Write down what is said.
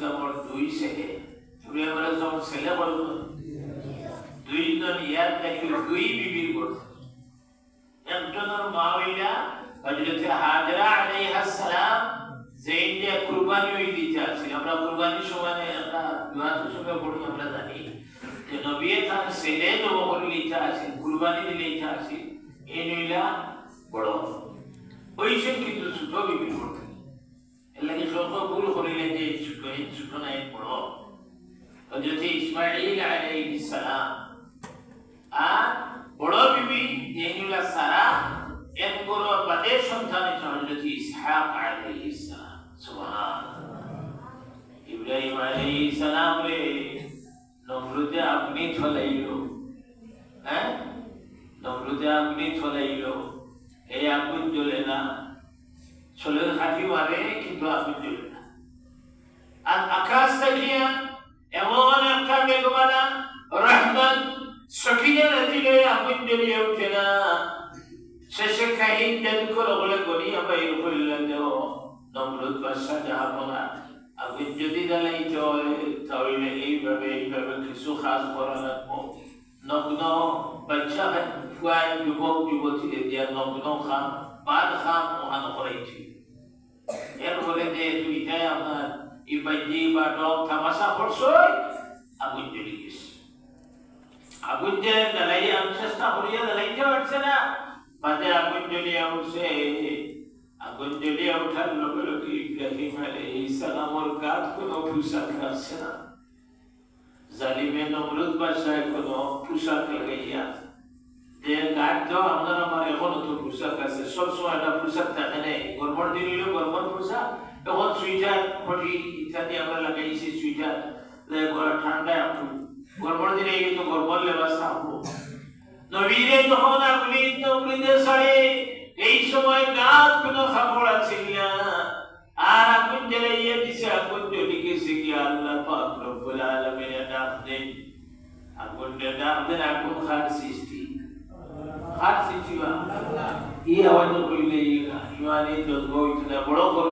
ইব্রাহিম আলী দুই ছেলে ইব্রাহিম আলী ইসলামর ছেলে বলল দুইজন ইয়াদ দেখি দুই বিবির করছে একজনের মা হইলা হযরত হাজরা আলাইহিস সালাম যেই যে কুরবানি হই দিতে আছে আমরা কুরবানির সময় আমরা বিবাহের সময় পড়ি আমরা জানি যে নবী তার ছেলে করে লিখা আছে কুরবানি দিলে লিখা আছে এই নইলা বড় ওই সব কিন্তু ছোট বিবির করতে এলাকি সব ভুল করিলে যে ছোট এই ছোট নাই বড় হযরত ইসমাঈল আলাইহিস সালাম আর বড় বিবি জেনুলা সারা এর বড় বাদের সন্তান হযরত ইসহাক আলাইহিস সালাম সুবহানাল্লাহ ইব্রাহিম আলাইহিস সালাম রে নমরুদে আপনি ছলাইলো হ্যাঁ নমরুদে আপনি ছলাইলো এই আগুন জ্বলে না ছোলের কাঠি মারে কিন্তু আগুন জ্বলে না আর আকাশ তাকিয়া এমন একটা মেঘমালা রহমান, সখিনের দিলে আগুন জ্বলিয়ে উঠে না। শেষে কাহিন জানি করে বলে করি বাইর করলেন নমরুদ বাদশাহ জাহাপনা আগুন যদি জ্বালাইতে হয় তাহলে এইভাবে এইভাবে কিছু কাজ করা লাগবো। নগ্ন বাচ্চা ফুয়াই যুবক যুবতীদের দিয়া নগ্ন খাম পাদ খাম ওহান করাইছি এর ফলে যে দুইটাই আপনার ইবাজি বা ডগ তামাশা করছ আগুন জ্বলে গেছে। আগুন যে জ্বালাইয়া আমি চেষ্টা করিয়া জ্বালাইতে পারছে না। মাঝে আগুন জ্বলিয়া উঠছে। আগুন জ্বলিয়া উঠার লগে লগে ইব্রাহিম আলাইহিস সালামর গাত কোনো পোশাক আছে না। জালিমে নমরুদ বাদশাহ কোনো পোশাক লাগাইয়া যে গাত দাও, আপনার আমার এখনও তো সবসময় একটা পোশাক থাকে গরমর দিন হইল গরমর এখন সুইটার ইত্যাদি আমরা সুইটার একটু। গরমর দিনে কিন্তু গরমর লেবাস থাকব নবীরে আপনি সাড়ে এই সময় খাবার আছে না। আর আগুন জ্বালাইয়া দিছে গেছে কি আল্লাহ পাক রব্বুল ডাক দেন ডাক দেন সৃষ্টি। খার সৃষ্টি বা এই আওয়াজ কইলে ইমানি জজ্বা হইতো না বড়